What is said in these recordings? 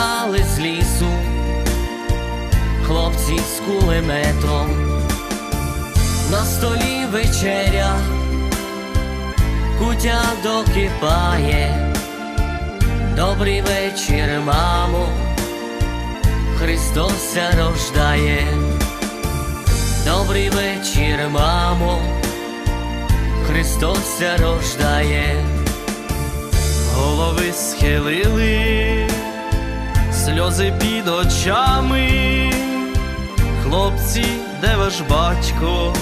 Повертали з лісу хлопці з кулеметом, на столі вечеря, кутя докипає, добрий вечір, мамо, Христос рождає. Добрий вечір, мамо, Христос рождає. Голови схилили, сльози під очами, хлопці, де ваш батько,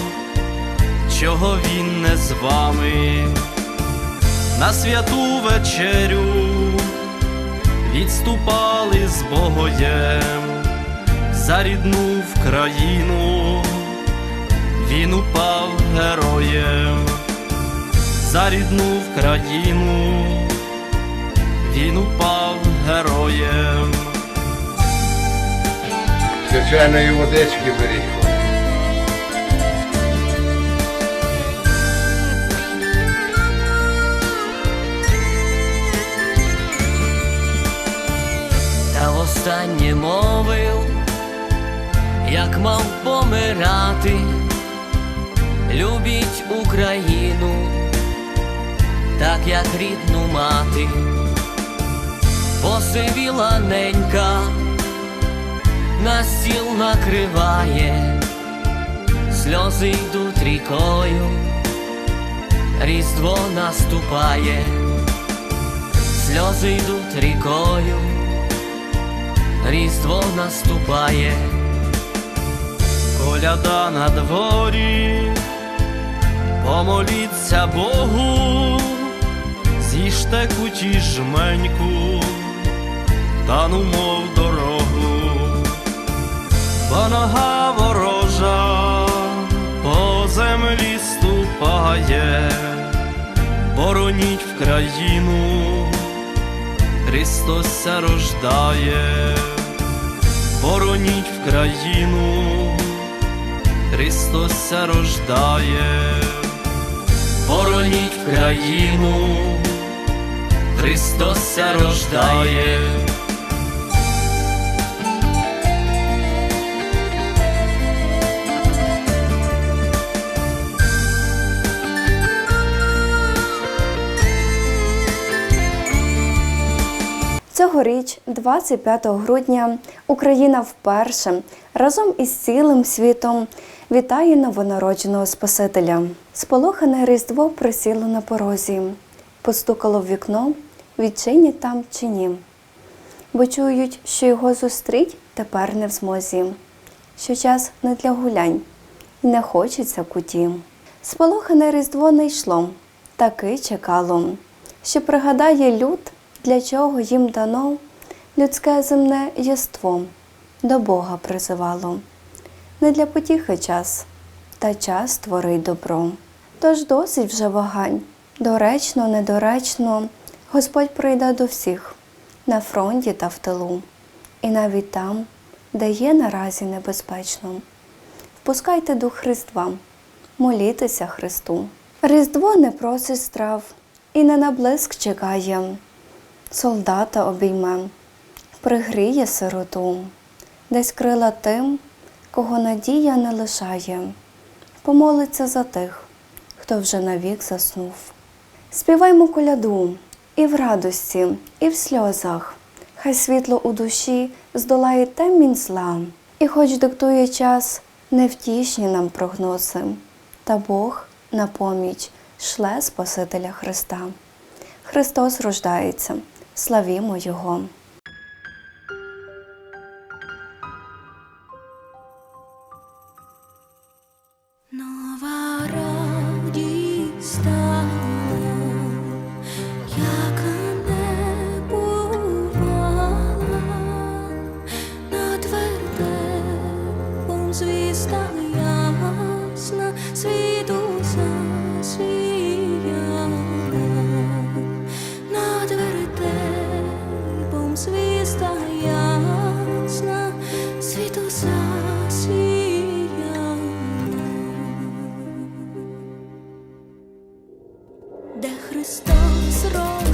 чого він не з вами? На святу вечерю відступали з Богоєм за рідну в країну, він упав героєм за рідну в країну, він упав героєм. Звичайної водички беріть. Та востаннє мовив, як мав помирати, любіть Україну, так як рідну мати, посивіла ненька, на стіл накриває, сльози йдуть рікою, різдво наступає, сльози йдуть рікою. Різдво наступає, Коляда на дворі, помоліться Богу, з'їжте куті жменьку, та ну мов бо нога ворожа по землі ступає, бороніть в країну, Христос ся рождає. Бороніть в країну, Христос ся рождає, бороніть в країну, Христос ся рождає. Цьогоріч, 25 грудня, Україна вперше разом із цілим світом вітає новонародженого Спасителя. Сполохане Різдво присіло на порозі, постукало в вікно, відчинять там чи ні. Бо чують, що його зустріть тепер не в змозі, що час не для гулянь, і не хочеться куті. Сполохане Різдво не йшло, таки чекало, що пригадає люд, для чого їм дано людське земне єство до Бога призивало. Не для потіхи час, та час творить добро. Тож досить вже вагань, доречно, недоречно, Господь прийде до всіх на фронті та в тилу, і навіть там, де є наразі небезпечно. Впускайте дух Христва, молітеся Христу. Різдво не просить страв і не на блиск чекає, солдата обійме, пригріє сироту, десь крила тим, кого надія не лишає, помолиться за тих, хто вже навік заснув. Співаймо коляду і в радості, і в сльозах, хай світло у душі здолає темінь зла, і хоч диктує час невтішні нам прогнози, та Бог на поміч шле Спасителя Христа. Христос рождається, славімо Його. Нова радість stars roll.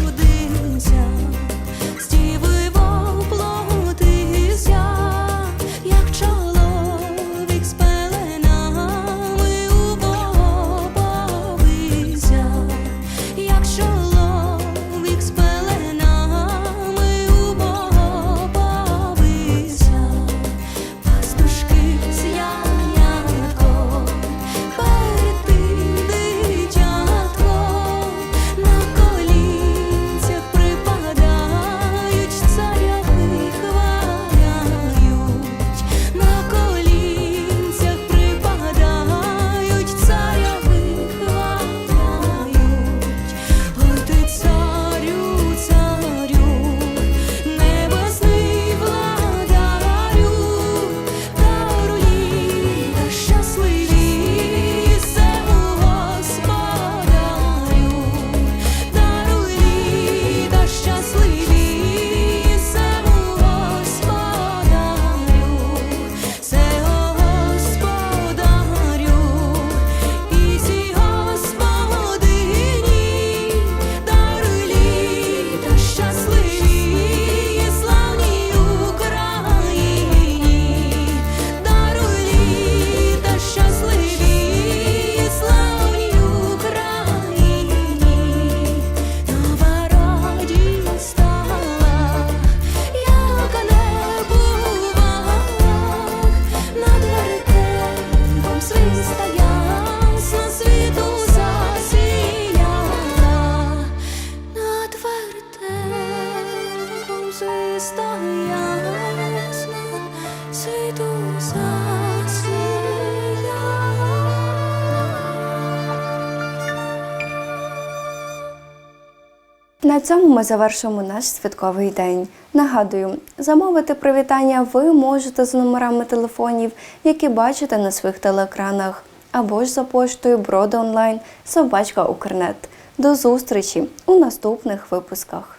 На цьому ми завершуємо наш святковий день. Нагадую, замовити привітання ви можете з номерами телефонів, які бачите на своїх телеекранах, або ж за поштою Брода Онлайн Собачка Укрнет. До зустрічі у наступних випусках.